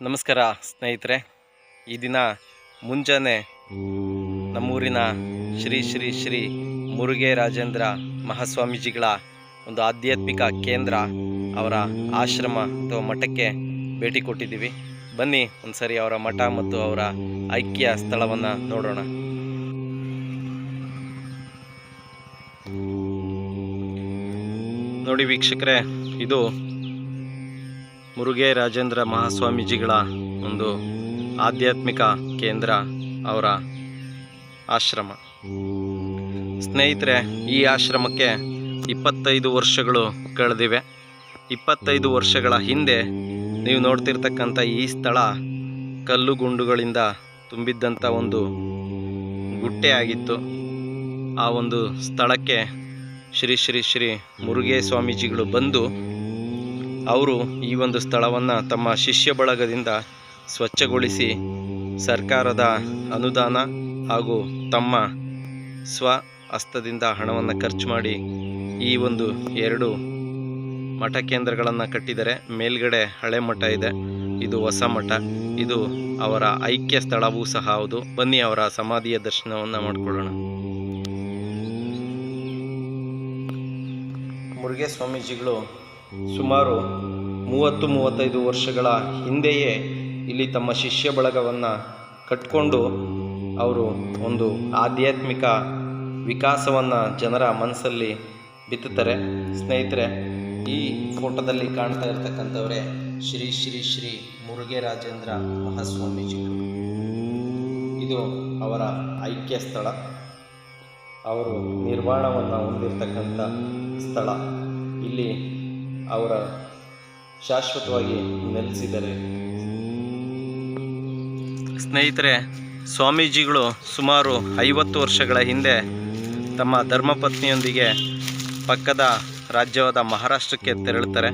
ನಮಸ್ಕಾರ, ಸ್ನೇಹಿತರೆ. ಈ ದಿನ ಮುಂಜಾನೆ ನಮ್ಮೂರಿನ ಶ್ರೀ ಶ್ರೀ ಶ್ರೀ ಮುರುಘೆ ರಾಜೇಂದ್ರ ಮಹಾಸ್ವಾಮೀಜಿಗಳ ಒಂದು ಆಧ್ಯಾತ್ಮಿಕ ಕೇಂದ್ರ ಅವರ ಆಶ್ರಮ ಅಥವಾ ಮಠಕ್ಕೆ ಭೇಟಿ ಕೊಟ್ಟಿದ್ದೀವಿ. ಬನ್ನಿ, ಒಂದ್ಸರಿ ಅವರ ಮಠ ಮತ್ತು ಅವರ ಐಕ್ಯ ಸ್ಥಳವನ್ನು ನೋಡೋಣ. ನೋಡಿ ವೀಕ್ಷಕರೇ, ಇದು ಮುರುಘೆ ರಾಜೇಂದ್ರ ಮಹಾಸ್ವಾಮೀಜಿಗಳ ಒಂದು ಆಧ್ಯಾತ್ಮಿಕ ಕೇಂದ್ರ ಅವರ ಆಶ್ರಮ. ಸ್ನೇಹಿತರೆ, ಈ ಆಶ್ರಮಕ್ಕೆ ಇಪ್ಪತ್ತೈದು ವರ್ಷಗಳು ಕಳೆದಿವೆ. ಇಪ್ಪತ್ತೈದು ವರ್ಷಗಳ ಹಿಂದೆ ನೀವು ನೋಡ್ತಿರ್ತಕ್ಕಂಥ ಈ ಸ್ಥಳ ಕಲ್ಲು ಗುಂಡುಗಳಿಂದ ತುಂಬಿದ್ದಂಥ ಒಂದು ಗುಟ್ಟೆ ಆಗಿತ್ತು. ಆ ಒಂದು ಸ್ಥಳಕ್ಕೆ ಶ್ರೀ ಶ್ರೀ ಶ್ರೀ ಮುರುಗೇ ಸ್ವಾಮೀಜಿಗಳು ಬಂದು ಅವರು ಈ ಒಂದು ಸ್ಥಳವನ್ನು ತಮ್ಮ ಶಿಷ್ಯ ಬಳಗದಿಂದ ಸ್ವಚ್ಛಗೊಳಿಸಿ ಸರ್ಕಾರದ ಅನುದಾನ ಹಾಗೂ ತಮ್ಮ ಸ್ವ ಹಸ್ತದಿಂದ ಹಣವನ್ನು ಖರ್ಚು ಮಾಡಿ ಈ ಒಂದು ಎರಡು ಮಠ ಕೇಂದ್ರಗಳನ್ನು ಕಟ್ಟಿದರೆ ಮೇಲ್ಗಡೆ ಹಳೆ ಮಠ ಇದೆ, ಇದು ಹೊಸ ಮಠ. ಇದು ಅವರ ಐಕ್ಯ ಸ್ಥಳವೂ ಸಹ ಹೌದು. ಬನ್ನಿ ಅವರ ಸಮಾಧಿಯ ದರ್ಶನವನ್ನು ಮಾಡಿಕೊಳ್ಳೋಣ. ಮುರುಘೆ ಸ್ವಾಮೀಜಿಗಳು ಸುಮಾರು ಮೂವತ್ತು, ಮೂವತ್ತೈದು ವರ್ಷಗಳ ಹಿಂದೆಯೇ ಇಲ್ಲಿ ತಮ್ಮ ಶಿಷ್ಯ ಬಳಗವನ್ನು ಕಟ್ಕೊಂಡು ಅವರು ಒಂದು ಆಧ್ಯಾತ್ಮಿಕ ವಿಕಾಸವನ್ನು ಜನರ ಮನಸ್ಸಲ್ಲಿ ಬಿತ್ತುತ್ತಾರೆ. ಸ್ನೇಹಿತರೆ, ಈ ಫೋಟೋದಲ್ಲಿ ಕಾಣ್ತಾ ಇರ್ತಕ್ಕಂಥವರೇ ಶ್ರೀ ಶ್ರೀ ಶ್ರೀ ಮುರುಗೆ ರಾಜೇಂದ್ರ ಮಹಾಸ್ವಾಮೀಜಿಗಳು ಇದು ಅವರ ಐಕ್ಯ ಸ್ಥಳ. ಅವರು ನಿರ್ವಾಣವನ್ನು ಹೊಂದಿರತಕ್ಕಂಥ ಸ್ಥಳ. ಇಲ್ಲಿ ಅವರ ಶಾಶ್ವತವಾಗಿ ನೆಲೆಸಿದ್ದಾರೆ ಸ್ನೇಹಿತರೆ, ಸ್ವಾಮೀಜಿಗಳು ಸುಮಾರು ಐವತ್ತು ವರ್ಷಗಳ ಹಿಂದೆ ತಮ್ಮ ಧರ್ಮಪತ್ನಿಯೊಂದಿಗೆ ಪಕ್ಕದ ರಾಜ್ಯವಾದ ಮಹಾರಾಷ್ಟ್ರಕ್ಕೆ ತೆರಳುತ್ತಾರೆ.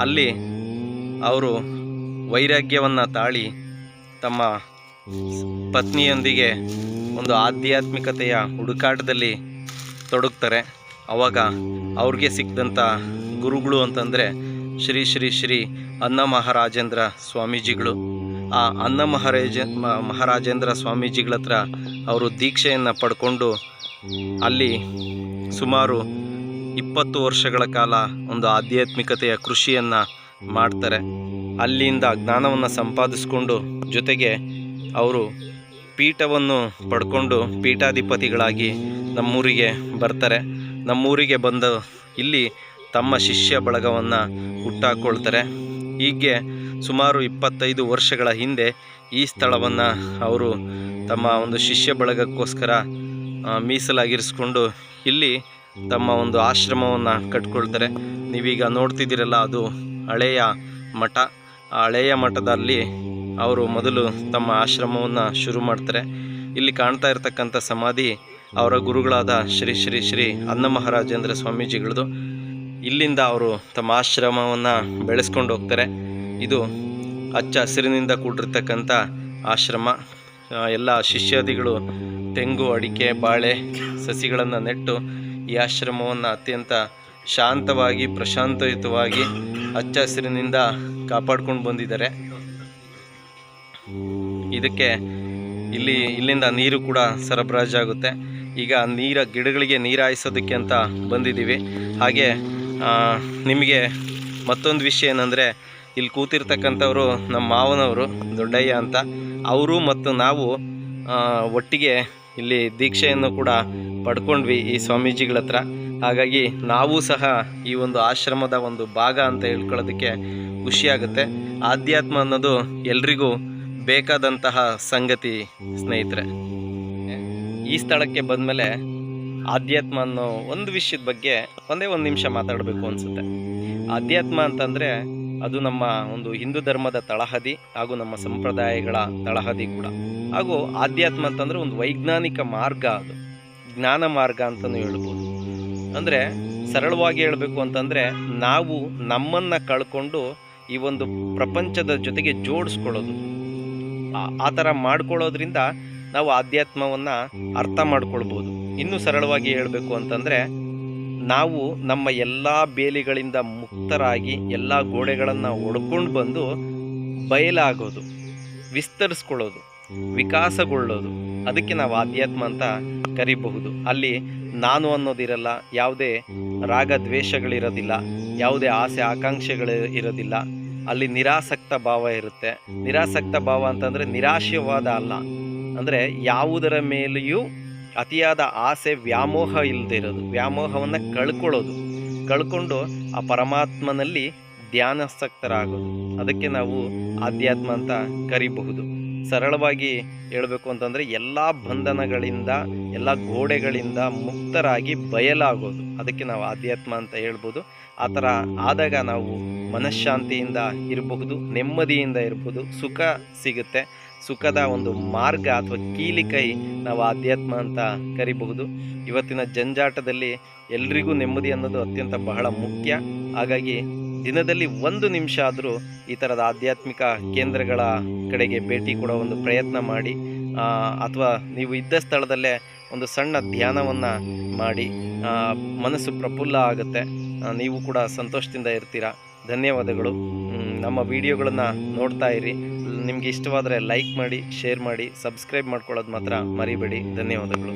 ಅಲ್ಲಿ ಅವರು ವೈರಾಗ್ಯವನ್ನು ತಾಳಿ ತಮ್ಮ ಪತ್ನಿಯೊಂದಿಗೆ ಒಂದು ಆಧ್ಯಾತ್ಮಿಕತೆಯ ಹುಡುಕಾಟದಲ್ಲಿ ತೊಡಗ್ತಾರೆ. ಅವಾಗ ಅವ್ರಿಗೆ ಸಿಕ್ಕಿದಂಥ ಗುರುಗಳು ಅಂತಂದರೆ ಶ್ರೀ ಶ್ರೀ ಶ್ರೀ ಅನ್ನ ಮಹಾರಾಜೇಂದ್ರ ಸ್ವಾಮೀಜಿಗಳು. ಆ ಅನ್ನ ಮಹಾರಾಜ ಮಹಾರಾಜೇಂದ್ರ ಸ್ವಾಮೀಜಿಗಳ ಹತ್ರ ಅವರು ದೀಕ್ಷೆಯನ್ನು ಪಡ್ಕೊಂಡು ಅಲ್ಲಿ ಸುಮಾರು ಇಪ್ಪತ್ತು ವರ್ಷಗಳ ಕಾಲ ಒಂದು ಆಧ್ಯಾತ್ಮಿಕತೆಯ ಕೃಷಿಯನ್ನು ಮಾಡ್ತಾರೆ. ಅಲ್ಲಿಂದ ಜ್ಞಾನವನ್ನು ಸಂಪಾದಿಸ್ಕೊಂಡು ಜೊತೆಗೆ ಅವರು ಪೀಠವನ್ನು ಪಡ್ಕೊಂಡು ಪೀಠಾಧಿಪತಿಗಳಾಗಿ ನಮ್ಮೂರಿಗೆ ಬರ್ತಾರೆ. ನಮ್ಮೂರಿಗೆ ಬಂದು ಇಲ್ಲಿ ತಮ್ಮ ಶಿಷ್ಯ ಬಳಗವನ್ನು ಹುಟ್ಟಾಕೊಳ್ತಾರೆ. ಹೀಗೆ ಸುಮಾರು ಇಪ್ಪತ್ತೈದು ವರ್ಷಗಳ ಹಿಂದೆ ಈ ಸ್ಥಳವನ್ನು ಅವರು ತಮ್ಮ ಒಂದು ಶಿಷ್ಯ ಬಳಗಕ್ಕೋಸ್ಕರ ಮೀಸಲಾಗಿರಿಸ್ಕೊಂಡು ಇಲ್ಲಿ ತಮ್ಮ ಒಂದು ಆಶ್ರಮವನ್ನು ಕಟ್ಕೊಳ್ತಾರೆ. ನೀವೀಗ ನೋಡ್ತಿದ್ದೀರಲ್ಲ, ಅದು ಹಳೆಯ ಮಠ. ಆ ಹಳೆಯ ಮಠದಲ್ಲಿ ಅವರು ಮೊದಲು ತಮ್ಮ ಆಶ್ರಮವನ್ನು ಶುರು ಮಾಡ್ತಾರೆ. ಇಲ್ಲಿ ಕಾಣ್ತಾ ಇರತಕ್ಕಂಥ ಸಮಾಧಿ ಅವರ ಗುರುಗಳಾದ ಶ್ರೀ ಶ್ರೀ ಶ್ರೀ ಅನ್ನ ಮಹಾರಾಜೇಂದ್ರ ಸ್ವಾಮೀಜಿಗಳದು. ಇಲ್ಲಿಂದ ಅವರು ತಮ್ಮ ಆಶ್ರಮವನ್ನು ಬೆಳೆಸ್ಕೊಂಡು ಹೋಗ್ತಾರೆ. ಇದು ಹಚ್ಚ ಹಸಿರಿನಿಂದ ಕೂಡಿರ್ತಕ್ಕಂಥ ಆಶ್ರಮ. ಎಲ್ಲ ಶಿಷ್ಯಾದಿಗಳು ತೆಂಗು, ಅಡಿಕೆ, ಬಾಳೆ, ಸಸಿಗಳನ್ನು ನೆಟ್ಟು ಈ ಆಶ್ರಮವನ್ನು ಅತ್ಯಂತ ಶಾಂತವಾಗಿ, ಪ್ರಶಾಂತಯುತವಾಗಿ ಹಚ್ಚ ಹಸಿರಿನಿಂದ ಕಾಪಾಡ್ಕೊಂಡು ಬಂದಿದ್ದಾರೆ. ಇದಕ್ಕೆ ಇಲ್ಲಿ, ಇಲ್ಲಿಂದ ನೀರು ಕೂಡ ಸರಬರಾಜಾಗುತ್ತೆ. ಈಗ ನೀರ, ಗಿಡಗಳಿಗೆ ನೀರು ಹಾಯಿಸೋದಕ್ಕೆ ಅಂತ ಬಂದಿದ್ದೀವಿ. ಹಾಗೆ ನಿಮಗೆ ಮತ್ತೊಂದು ವಿಷಯ ಏನಂದರೆ, ಇಲ್ಲಿ ಕೂತಿರ್ತಕ್ಕಂಥವ್ರು ನಮ್ಮ ಮಾವನವರು, ದೊಡ್ಡಯ್ಯ ಅಂತ, ಅವರು ಮತ್ತು ನಾವು ಒಟ್ಟಿಗೆ ಇಲ್ಲಿ ದೀಕ್ಷೆಯನ್ನು ಕೂಡ ಪಡ್ಕೊಂಡ್ವಿ ಈ ಸ್ವಾಮೀಜಿಗಳ ಹತ್ರ. ಹಾಗಾಗಿ ನಾವು ಸಹ ಈ ಒಂದು ಆಶ್ರಮದ ಒಂದು ಭಾಗ ಅಂತ ಹೇಳ್ಕೊಳ್ಳೋದಕ್ಕೆ ಖುಷಿಯಾಗುತ್ತೆ. ಆಧ್ಯಾತ್ಮ ಅನ್ನೋದು ಎಲ್ರಿಗೂ ಬೇಕಾದಂತಹ ಸಂಗತಿ ಸ್ನೇಹಿತರೆ. ಈ ಸ್ಥಳಕ್ಕೆ ಬಂದಮೇಲೆ ಆಧ್ಯಾತ್ಮ ಅನ್ನೋ ಒಂದು ವಿಷಯದ ಬಗ್ಗೆ ಒಂದೇ ಒಂದು ನಿಮಿಷ ಮಾತಾಡಬೇಕು ಅನಿಸುತ್ತೆ. ಆಧ್ಯಾತ್ಮ ಅಂತಂದರೆ ಅದು ನಮ್ಮ ಒಂದು ಹಿಂದೂ ಧರ್ಮದ ತಳಹದಿ ಹಾಗೂ ನಮ್ಮ ಸಂಪ್ರದಾಯಗಳ ತಳಹದಿ ಕೂಡ. ಹಾಗೂ ಆಧ್ಯಾತ್ಮ ಅಂತಂದರೆ ಒಂದು ವೈಜ್ಞಾನಿಕ ಮಾರ್ಗ ಅದು. ಜ್ಞಾನ ಮಾರ್ಗ ಅಂತಲೂ ಹೇಳ್ಬೋದು. ಅಂದರೆ ಸರಳವಾಗಿ ಹೇಳಬೇಕು ಅಂತಂದರೆ ನಾವು ನಮ್ಮನ್ನು ಕಳ್ಕೊಂಡು ಈ ಒಂದು ಪ್ರಪಂಚದ ಜೊತೆಗೆ ಜೋಡಿಸ್ಕೊಳ್ಳೋದು. ಆ- ಥರ ಮಾಡ್ಕೊಳ್ಳೋದ್ರಿಂದ ನಾವು ಆಧ್ಯಾತ್ಮವನ್ನ ಅರ್ಥ ಮಾಡ್ಕೊಳ್ಬೋದು. ಇನ್ನೂ ಸರಳವಾಗಿ ಹೇಳಬೇಕು ಅಂತಂದ್ರೆ, ನಾವು ನಮ್ಮ ಎಲ್ಲ ಬೇಲಿಗಳಿಂದ ಮುಕ್ತರಾಗಿ ಎಲ್ಲ ಗೋಡೆಗಳನ್ನು ಒಡ್ಕೊಂಡು ಬಂದು ಬಯಲಾಗೋದು, ವಿಸ್ತರಿಸ್ಕೊಳ್ಳೋದು, ವಿಕಾಸಗೊಳ್ಳೋದು. ಅದಕ್ಕೆ ನಾವು ಆಧ್ಯಾತ್ಮ ಅಂತ ಕರಿಬಹುದು. ಅಲ್ಲಿ ನಾನು ಅನ್ನೋದಿರಲ್ಲ, ಯಾವುದೇ ರಾಗ ದ್ವೇಷಗಳಿರೋದಿಲ್ಲ ಯಾವುದೇ ಆಸೆ ಆಕಾಂಕ್ಷೆಗಳು ಇರೋದಿಲ್ಲ. ಅಲ್ಲಿ ನಿರಾಸಕ್ತ ಭಾವ ಇರುತ್ತೆ. ನಿರಾಸಕ್ತ ಭಾವ ಅಂತಂದರೆ ನಿರಾಶಯವಾದ ಅಲ್ಲ. ಅಂದರೆ ಯಾವುದರ ಮೇಲೆಯೂ ಅತಿಯಾದ ಆಸೆ, ವ್ಯಾಮೋಹ ಇಲ್ಲದೆ ಇರೋದು. ವ್ಯಾಮೋಹವನ್ನು ಕಳ್ಕೊಳ್ಳೋದು. ಕಳ್ಕೊಂಡು ಆ ಪರಮಾತ್ಮನಲ್ಲಿ ಧ್ಯಾನಾಸಕ್ತರಾಗೋದು ಅದಕ್ಕೆ ನಾವು ಆಧ್ಯಾತ್ಮ ಅಂತ ಕರಿಬಹುದು. ಸರಳವಾಗಿ ಹೇಳಬೇಕು ಅಂತಂದರೆ ಎಲ್ಲ ಬಂಧನಗಳಿಂದ, ಎಲ್ಲ ಗೋಡೆಗಳಿಂದ ಮುಕ್ತರಾಗಿ ಬಯಲಾಗೋದು. ಅದಕ್ಕೆ ನಾವು ಆಧ್ಯಾತ್ಮ ಅಂತ ಹೇಳ್ಬೋದು. ಆ ಥರ ಆದಾಗ ನಾವು ಮನಃಶಾಂತಿಯಿಂದ ಇರಬಹುದು, ನೆಮ್ಮದಿಯಿಂದ ಇರಬಹುದು, ಸುಖ ಸಿಗುತ್ತೆ. ಸುಖದ ಒಂದು ಮಾರ್ಗ ಅಥವಾ ಕೀಲಿಕೈ ನಾವು ಆಧ್ಯಾತ್ಮ ಅಂತ ಕರಿಬಹುದು. ಇವತ್ತಿನ ಜಂಜಾಟದಲ್ಲಿ ಎಲ್ರಿಗೂ ನೆಮ್ಮದಿ ಅನ್ನೋದು ಅತ್ಯಂತ ಬಹಳ ಮುಖ್ಯ. ಹಾಗಾಗಿ ದಿನದಲ್ಲಿ ಒಂದು ನಿಮಿಷ ಆದರೂ ಈ ಥರದ ಆಧ್ಯಾತ್ಮಿಕ ಕೇಂದ್ರಗಳ ಕಡೆಗೆ ಭೇಟಿ ಕೊಡೋ ಒಂದು ಪ್ರಯತ್ನ ಮಾಡಿ ಅಥವಾ ನೀವು ಇದ್ದ ಸ್ಥಳದಲ್ಲೇ ಒಂದು ಸಣ್ಣ ಧ್ಯಾನವನ್ನು ಮಾಡಿ ಮನಸ್ಸು ಪ್ರಫುಲ್ಲ ಆಗುತ್ತೆ. ನೀವು ಕೂಡ ಸಂತೋಷದಿಂದ ಇರ್ತೀರಾ. ಧನ್ಯವಾದಗಳು. ನಮ್ಮ ವಿಡಿಯೋಗಳನ್ನು ನೋಡ್ತಾ ಇರಿ. ನಿಮಗೆ ಇಷ್ಟವಾದರೆ ಲೈಕ್ ಮಾಡಿ, ಶೇರ್ ಮಾಡಿ, ಸಬ್ಸ್ಕ್ರೈಬ್ ಮಾಡ್ಕೊಳ್ಳೋದು ಮಾತ್ರ ಮರಿಬೇಡಿ. ಧನ್ಯವಾದಗಳು.